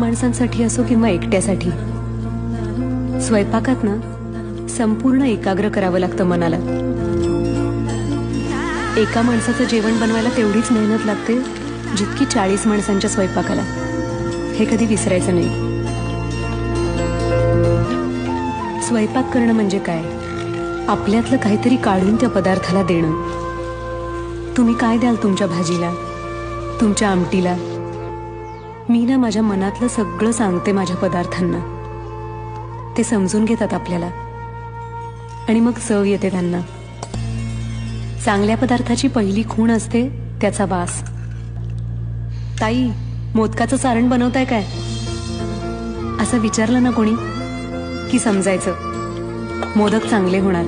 माणसांसाठी असो किंवा एकट्यासाठी. स्वयंपाकात ना संपूर्ण एकाग्र करावं लागतं मनाला. एका माणसाचं जेवण बनवायला तेवढीच मेहनत लागते जितकी चाळीस माणसांच्या स्वयंपाकाला. हे कधी विसरायचं नाही. स्वयंपाक करणं म्हणजे काय? आपल्यातलं काहीतरी काढून त्या पदार्थाला देणं. तुम्ही काय द्याल तुमच्या भाजीला? तुमच्या आमटीला? मी ना माझ्या मनातलं सगळं सांगते माझ्या पदार्थांना. ते समजून घेतात आपल्याला. आणि मग चव येते त्यांना. चांगल्या पदार्थाची पहिली खूण असते त्याचा वास. ताई मोदकाचं सारण बनवताय काय? असं विचारलं ना कोणी? की समजायचं. मोदक चांगले होणार.